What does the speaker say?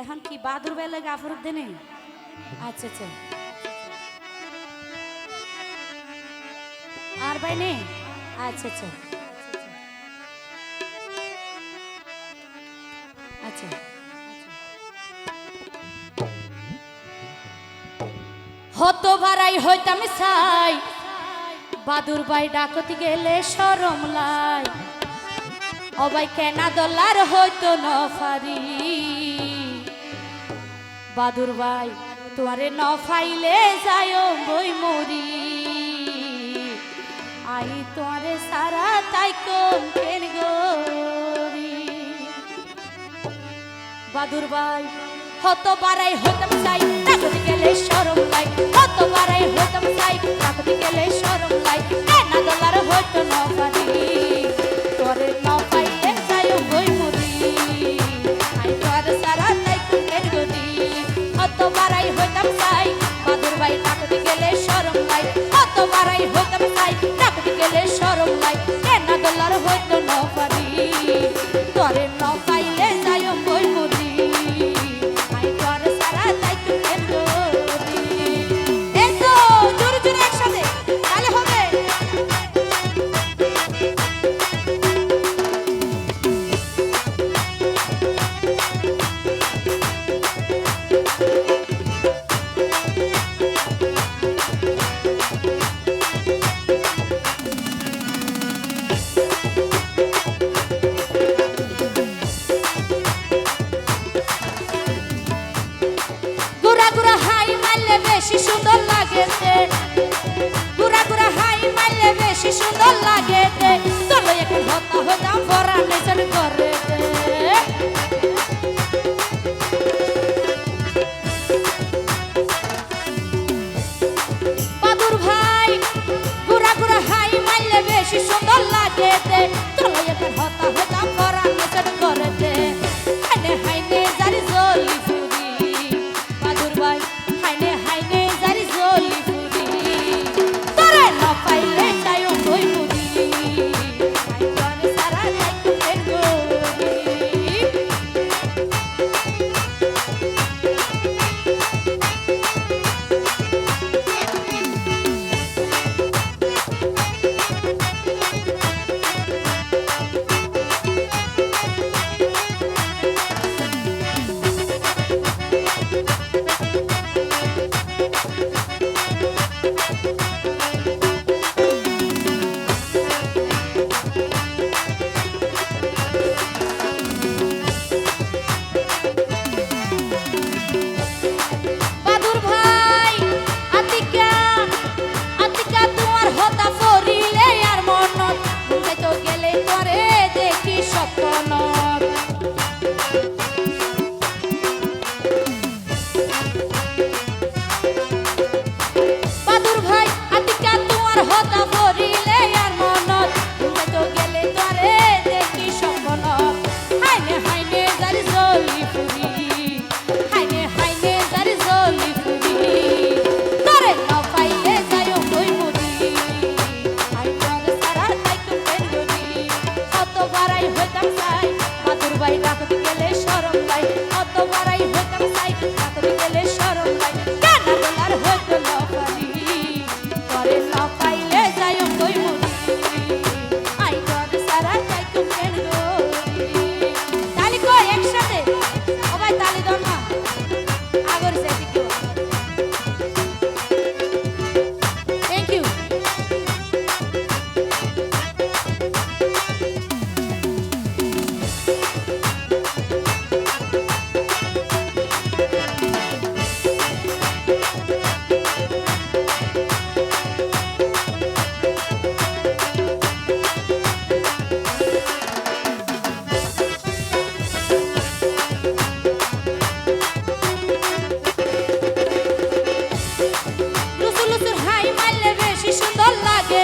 এখন কি বাদুর বেলা গাফর দেনে? আচ্ছা আচ্ছা। আর ভাই নেই আচ্ছা আচ্ছা। আচ্ছা। হতো ভাড়াই হইতাম সাই বাদুর বাই ডাকতি গেলে সরম লাই। অবাই কেনা দলার হইতো নফারি। বাদুর ভাই তোমারে নফাইলে যায় বই মরি। আই তোমারে সারা তাই কোন বাদুর ভাই হত বারাই হতাম চাই ডাকতে গেলে সরম লাই হত বারাই হতাম চাই ডাকতে গেলে সরম লাই না দলার হইতো ন লাই হইতাম তাই না বিকেলে সরম নাই। কেনা দোলার হইতো ন বেশি সুন্দর লাগে হতাশ Hare Rama লুচুর হাই মারলে বেশি সুন্দর লাগে